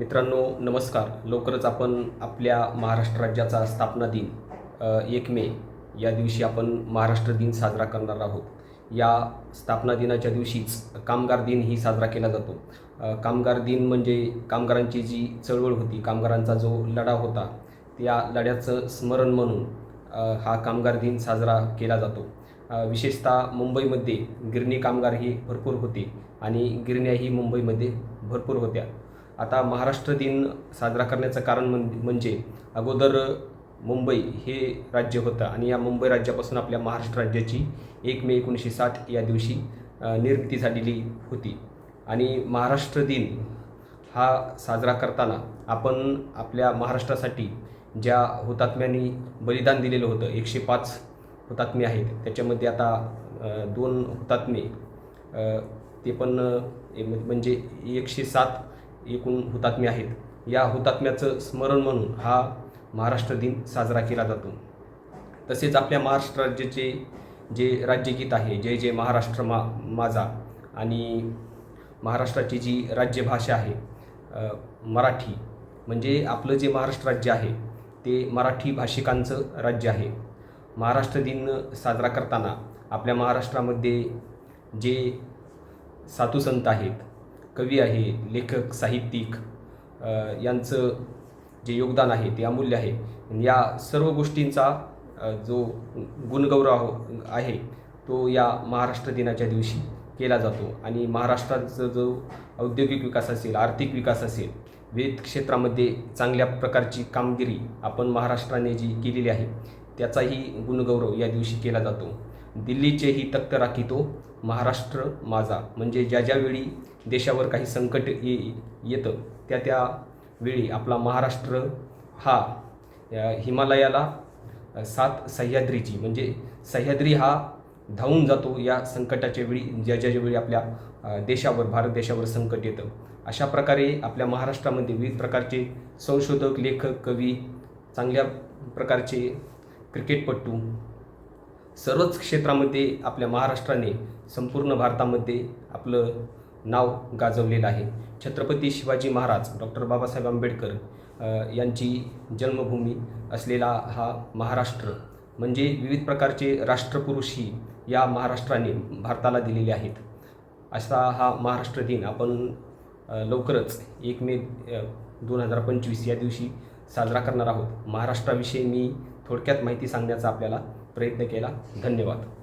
मित्रांनो नमस्कार. लवकरच आपण आपल्या महाराष्ट्र राज्याचा स्थापना दिन एक मे या दिवशी आपण महाराष्ट्र दिन साजरा करणार आहोत. या स्थापना दिनाच्या दिवशीच कामगार दिनही साजरा केला जातो. कामगार दिन म्हणजे कामगारांची जी चळवळ होती कामगारांचा जो लढा होता त्या लढ्याचं स्मरण म्हणून हा कामगार दिन साजरा केला जातो. विशेषतः मुंबईमध्ये गिरणी कामगार ही भरपूर होते आणि गिरण्याही मुंबईमध्ये भरपूर होत्या. आता महाराष्ट्र दिन साजरा करण्याचं कारण म्हणजे अगोदर मुंबई हे राज्य होतं आणि या मुंबई राज्यापासून आपल्या महाराष्ट्र राज्याची एक मे एकोणीसशे साठ या दिवशी निर्मिती झालेली होती. आणि महाराष्ट्र दिन हा साजरा करताना आपण आपल्या महाराष्ट्रासाठी ज्या हुतात्म्यांनी बलिदान दिलेलं होतं एकशे पाच हुतात्मे आहेत त्याच्यामध्ये आता दोन हुतात्मे ते पण म्हणजे एकशे सात एकूण हुतात्मे आहेत. या हुतात्म्याचं स्मरण म्हणून हा महाराष्ट्र दिन साजरा केला जातो. तसेच आपल्या महाराष्ट्र राज्याचे जे राज्यगीत आहे जय जय महाराष्ट्र मा माझा आणि महाराष्ट्राची जी राज्यभाषा आहे मराठी म्हणजे आपलं जे महाराष्ट्र राज्य आहे ते मराठी भाषिकांचं राज्य आहे. महाराष्ट्र दिन साजरा करताना आपल्या महाराष्ट्रामध्ये जे साधुसंत आहेत कवी आहे लेखक साहित्यिक यांचं जे योगदान आहे ते अमूल्य आहे. या सर्व गोष्टींचा जो गुणगौरव आहे तो या महाराष्ट्र दिनाच्या दिवशी केला जातो. आणि महाराष्ट्राचा जो औद्योगिक विकास असेल आर्थिक विकास असेल विविध क्षेत्रामध्ये चांगल्या प्रकारची कामगिरी आपण महाराष्ट्राने जी केलेली आहे त्याचाही गुणगौरव या दिवशी केला जातो. दिल्लीचेही तख्त राखितो महाराष्ट्र माझा. म्हणजे ज्या ज्यावेळी देशावर काही संकट ये येतं त्या त्या वेळी आपला महाराष्ट्र हा हिमालयाला सात सह्याद्रीची म्हणजे सह्याद्री हा धावून जातो या संकटाच्या वेळी ज्या ज्या वेळी आपल्या देशावर भारत देशावर संकट येतं. अशा प्रकारे आपल्या महाराष्ट्रामध्ये विविध प्रकारचे संशोधक लेखक कवी चांगल्या प्रकारचे क्रिकेटपटू सर्वच क्षेत्रामध्ये आपल्या महाराष्ट्राने संपूर्ण भारतामध्ये आपलं नाव गाजवलेलं आहे. छत्रपती शिवाजी महाराज डॉक्टर बाबासाहेब आंबेडकर यांची जन्मभूमी असलेला हा महाराष्ट्र म्हणजे विविध प्रकारचे राष्ट्रपुरुषही या महाराष्ट्राने भारताला दिलेले आहेत. असा हा महाराष्ट्र दिन आपण लवकरच एक मे दोन हजार पंचवीस या दिवशी साजरा करणार आहोत. महाराष्ट्राविषयी मी थोडक्यात माहिती सांगण्याचा आपल्याला प्रयत्न केला. धन्यवाद.